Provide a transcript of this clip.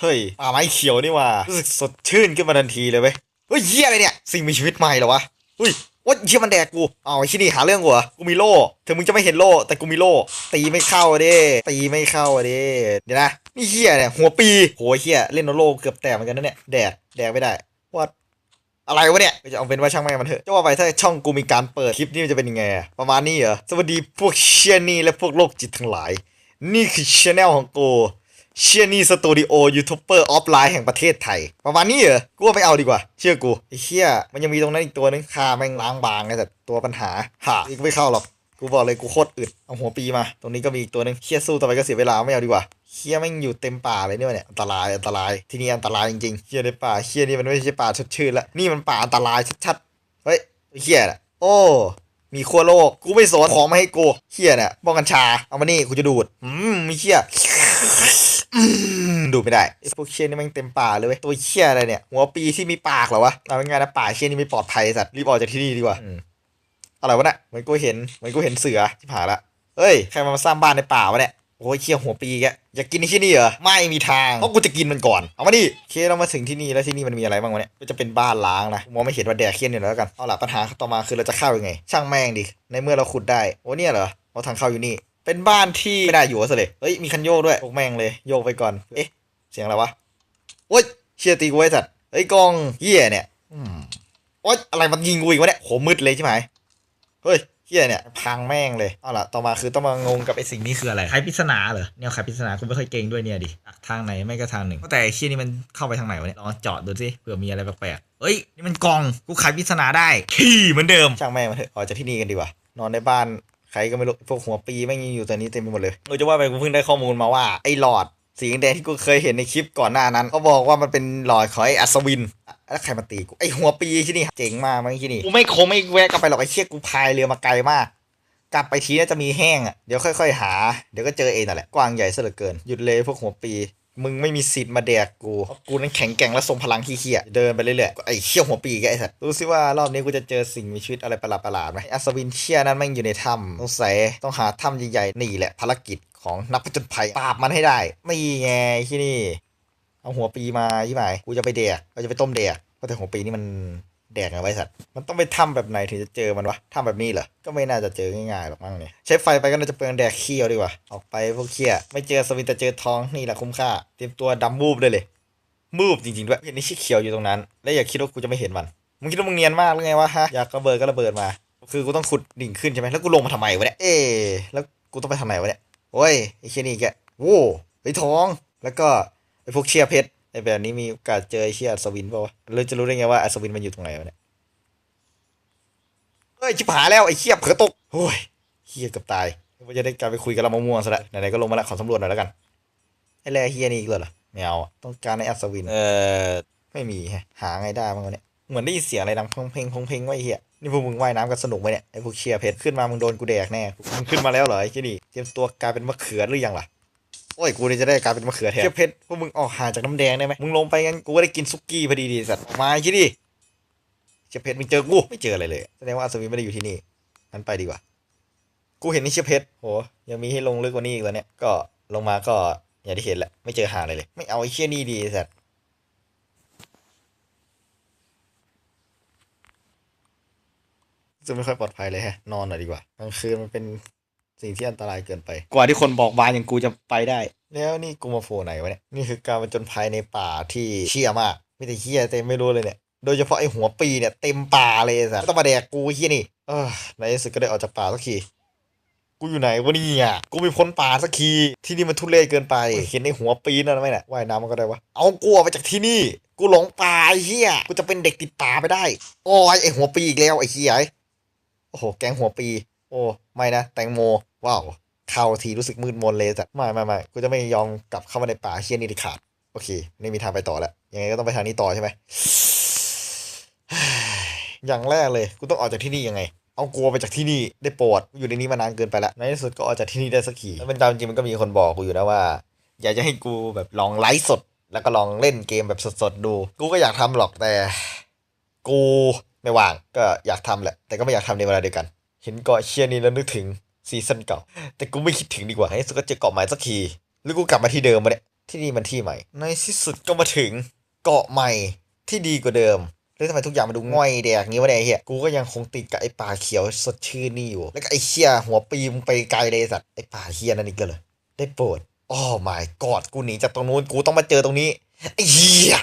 เฮ้ยป่าไม้เขียวนี่ว่ารู้สึกสดชื่นขึ้นมาทันทีเลยเว้ยเฮ้ยเหี้ยอะไรเนี่ย สิ่งมีชีวิตใหม่เหรอวะอุ้ยว่าเหี้ยมันแดกกูเอาไอ้ที่นี่หาเรื่องกูเหรอกูมีโล่ถึงมึงจะไม่เห็นโล่แต่กูมีโล่ตีไม่เข้าอะดิตีไม่เข้าอะดิเดี๋ยวนะนี่เหี้ยเนี่ยหัวปีโหเหี้ยเล่นโนโล่เกือบแตกเหมือนกันนะเนี่ยแดกแดกไม่ได้วัดอะไรวะเนี่ยจะเอาเป็นว่าช่างแม่งมันเถอะจะว่าไปถ้าช่องกูมีการเปิดคลิปนี่มันจะเป็นยังไงอะประมาณนี้เหรอสวัสดีพวกเชียนี่และพวกโรคจิตทั้งหลาย นี่คือช anel ของกู เชียนี่สตูดิโอยูทูบเบอร์ออฟไลน์แห่งประเทศไทย ประมาณนี้เหรอ กูว่าไม่เอาดีกว่า เชื่อกูไอ้เชี่ยมันยังมีตรงนั้นอีกตัวนึงคาแม่งล้างบางไงแต่ตัวปัญหาหาอีกไม่เข้าหรอกกูบอกเลยกูโคตรอึดเอาหัวปีมา ตรงนี้ก็มีอีกตัวนึงเชี่ยสู้ต่อไปก็เสียเวลาไม่เอาดีกว่าเชี่ยแม่งอยู่เต็มป่าเลยเนี่ยเนี่ยอันตรายอันตรายที่นี่อันตรายจริงๆเชี่ยในป่าเชี่ยนี่มันไม่ใช่ป่าชดชื่นละนี่มันป่าอันตรายชัดๆเฮ้ยเชี่ยน่ะโอ้มีขั้วโลกกูไม่สนของมาให้กูเชี่ยเนี่ยบ้องกัญชาเอามานี่กูจะดูดอืมมีเชี่ยอืม ดูดไม่ได้ไอ้พวกเชี่ยนี่แมันเต็มป่าเลยเว้ยตัวเชี่ยอะไรเนี่ย หัวปีที่มีปากเหรอวะเอาเป็นไงนะป่าเชี่ยนี่ไม่ปลอดภัยสัตว์รีบออกจากที่นี่ดีกว่าอืมอะไรวะเนี่ยเหมือนกูเห็นเหมือนกูเห็นเสือที่ผ่านละเฮ้ยใครมาสร้างบ้านในป่าวะเนี่ยโอ้ยเชี่ยหัวปีแกอยากกินที่นี่เหรอไม่มีทางเพราะกูจะกินมันก่อนเอามาดิโอเคเรามาถึงที่นี่แล้วที่นี่มันมีอะไรบ้างวะเนี่ยก็จะเป็นบ้านล้างนะมองไม่เห็นว่าแดกเคี้ยนอยู่แล้วกันเอาล่ะปัญหาต่อมาคือเราจะเข้ายังไง ช่างแม่งดิในเมื่อเราขุดได้โอ้เนี่ยเหรอเอาทางเข้าอยู่นี่ เป็นบ้านที่ไม่ได้อยู่ซะเลยเฮ้ยมีคันโยกด้วยโยกแม่งเลยโยกไปก่อน เอ๊ะ เสียงอะไรวะโอ๊ยเชียตีกูไว้สัตว์เฮ้ยกองเหี้ยเนี่ยอืมโอ๊ยอะไรมันยิงกูอีกวะเนี่ยโหมืดเลยใช่ไหมเฮ้ยเฮียเนี่ยพังแม่งเลยเอาล่ะต่อมาคือต้องมางงกับไอ้สิ่งนี้คืออะไรไขปริศนาเหรอแนวไขปริศนาคุณไม่ค่อยเก่งด้วยเนี่ยดิทางไหนไม่ก็ทางหนึ่งแต่ไอ้เฮียนี่มันเข้าไปทางไหนวะเนี่ยลองเจาะดูสิเผื่อมีอะไรแปลกๆเฮ้ยนี่มันกล่องกูไขปริศนาได้ขี้เหมือนเดิมช่างแม่งมาเถอะออกจากที่นี่กันดีกว่านอนในบ้านใค รก็ไม่รู้พวกหัวปีแม่งยังอยู่ตอนนี้เต็มไปหมดเลยเออจะว่าไปกูเพิ่งได้ข้อมูลมาว่าไอ้หลอดสีแดงที่กูเคยเห็นในคลิปก่อนหน้านั้นเขาบอกว่ามันเป็นหลอดของไอ้อัศวินแล้วใครมาตีกูไอ้หัวปีที่นี่เจ๋งมากมั้งที่นี่กูไม่คงไม่แวะกลับไปหรอกไอ้เชี่ยกูพายเรือมาไกลมาก กลับไปทีน่าจะมีแห้งอะเดี๋ยวค่อย ๆ หา เดี๋ยวก็เจอเองนั่นแหละกว้างใหญ่ซะเหลือเกินหยุดเลยพวกหัวปี มึงไม่มีสิทธิ์มาแดกกู กูนั้นแข็งแกร่งและทรงพลังที่เขี้ยเดินไปเรื่อยๆ ไอ้เขี้ยวหัวปีแกไอ้สัตว์ดูสิว่ารอบนี้กูจะเจอสิ่งมีชีวิตอะไรประหลาดๆไหมอัศวินเชี่ยนั้นแม่งอยู่ในถ้ำต้องใส่ต้องหาถ้ำใหญ่ๆ นี่แหละภารกิจของนักผจญภัยปราบมันให้ได้ นี่ไงที่นี่ เอาหัวปีมายี่หมายกูจะไปแดกเราจะไปต้มแดกเพราะแต่หัวปีนี่มัน แดกไงไว้สัตว์ มันต้องไปถ้ำแบบไหนถึงจะเจอมันวะถ้ำแบบนี้เหรอ ก็ไม่น่าจะเจอง่ายๆหรอกมั้งเนี่ย ใช้ไฟไปก็น่าจะเปลืองแดกเขี้ยวดีกว่า ออกไปพวกเขี้ย ไม่เจอสวินแต่เจอทองนี่แหละคุ้มค่า เตรียมตัวดำมูบได้เลย มูบจริงๆด้วยเห็นนี่ชี้เขียวอยู่ตรงนั้น และอย่าคิดว่ากูจะไม่เห็นมัน มึงคิดว่ามึงเนียนมากหรือไงวะฮะ อยากระเบิดก็ระเบิดมา คือกูต้องขุดดิ่งขึ้นใช่ไหมแล้วกูลงมาทำไมวะเนี่ย เอ๊แล้วกูต้องไปทางไหนวะเนี่ย โอ้ยไอ้เชี่ยนี่แกโว้ไอ้ทอง แล้วก็ไอ้พวกเชียเพชร ไอ้แบบนี้มีโอกาสเจอไอ้เชียอัศวินเปล่าวะเราจะรู้ได้ไงว่าอัศวินมันอยู่ตรงไหนวะเนี่ยเฮ้ยชิบหายแล้วไอ้เชี่ยเผลอตกโอ้ยเฮียเกือบตายว่าจะได้กลับไปคุยกับเราม่วงๆซะแล้วไหนๆก็ลงมาแล้วขอสำรวจหน่อยแล้วกันไอ้แร่เฮียนี่อีกเลยเหรอไม่เอาอะต้องการในอัศวิน เออไม่มีแฮะหาไงได้บ้างวะเนี่ยเหมือนได้ยินเสียงอะไรดังพงเพลงพงเพลงว่าไอ้เฮียนี่พวกมึงว่ายน้ำกันสนุกไหมเนี่ยไอ้พวกเชียร์เพชรขึ้นมามึงโดนกูแดกแน่มึงขึ้นมาแล้วเหรอไอ้ที่นี่เตรียมตัวกลายเป็นมะเขือหรือยังล่ะ โอ้ยกูนี่จะได้กลายเป็นมะเขือแทนเชียร์เพชรพวกมึงออกห่างจากน้ำแดงได้ไหมมึงลงไปงั้นกูก็ได้กินซุกี้พอดีดีสัตว์ออกมาไอ้ที่นี่เชียร์เพชรมึงเจอกูไม่เจออะไรเลยแสดงว่าอัศวินไม่ได้อยู่ที่นี่งั้นไปดีกว่า กูเห็นนี่เชียร์เพชรโหยังมีให้ลงลึกกว่านี้อีกแล้วเนี่ยก็ลงมาก็อย่างที่เห็นแหละไม่เจอหาอะไรเลย ไม่เอาไอ้เชี่ยนี่ดีสัตว์จะไม่ค่อยปลอดภัยเลยฮะ นอนหน่อยดีกว่า กลางคืนมันเป็น สิ่งที่อันตรายเกินไป กว่าที่คนบอกบานอย่างกูจะไปได้ แล้วนี่กูมาโผล่ไหนวะเนี่ย นี่คือการผจญภัยในป่าที่เชี่ยมากไม่แต่เชี่ยเต็มไม่รู้เลยเนี่ย โดยเฉพาะไอหัวปีเนี่ยเต็มป่าเลยสัสต้องมาแดกกูเชี่ยนี่เออในที่สุดก็ได้ออกจากป่าสักที กูอยู่ไหนวะเนี่ย กูไม่พ้นป่าสักที ที่นี่มันทุเรศเกินไป เห็นในหัวปีนั่นไหมเนี่ยว่ายน้ำมันก็ได้วะ เอากูออกไปจากที่นี่ กูหลงป่าไอ้เฮียกูจะเป็นเด็กติดป่าไปได้ โอ้ยไอหัวปีอีกแล้วไอ้เฮียโอ้โห แกงหัวปี โอ้ ไม่นะ แตงโม ว้าวเข้าทีรู้สึกมืดมนเลยแต่ไม่ไม่ไม่กูจะไม่ยอมกลับเข้ามาในป่าเฮี้ยนี่ด็ดขาด โอเค ไม่มีทางไปต่อแล้ว ยังไงก็ต้องไปทางนี้ต่อใช่ไหมอย่างแรกเลยกูต้องออกจากที่นี่ยังไง เอากลัวไปจากที่นี่ได้โปรดอยู่ในนี้มานานเกินไปแล้วในที่สุดก็ออกจากที่นี่ได้สักทีแล้วเป็นตามจริงมันก็มีคนบอกกูอยู่นะว่า อยากจะให้กูแบบลองไลฟ์สด แล้วก็ลองเล่นเกมแบบสดๆดู กูก็อยากทำหรอกแต่ กูไม่ว่างก็อยากทำแหละ แต่ก็ไม่อยากทำในเวลาเดียวกัน เห็นเกาะเชียนี่แล้วนึกถึง ซีซั่นเก่า แต่กูไม่คิดถึงดีกว่าให้สุดก็เจอเกาะใหม่สักที หรือกูกลับมาที่เดิมมาเนี่ยที่นี่มันที่ใหม่ ในที่สุดก็มาถึงเกาะใหม่ที่ดีกว่าเดิมแล้วทำไมทุกอย่างมันดูง่อยแดกงี้วะเนี่ยเฮียกูก็ยังคงติดกับไอ้ป่าเขียวสดชื่นนี่อยู่ แล้วก็ไอ้เฮียหัวปีมไปไกลเลยสัตว์ไอ้ป่าเฮียนั่นอีกก็เลย ได้โปรดอ้ my god กูหนีจากตรงนู้นกูต้องมาเจอตรงนี้ไอ้เฮีย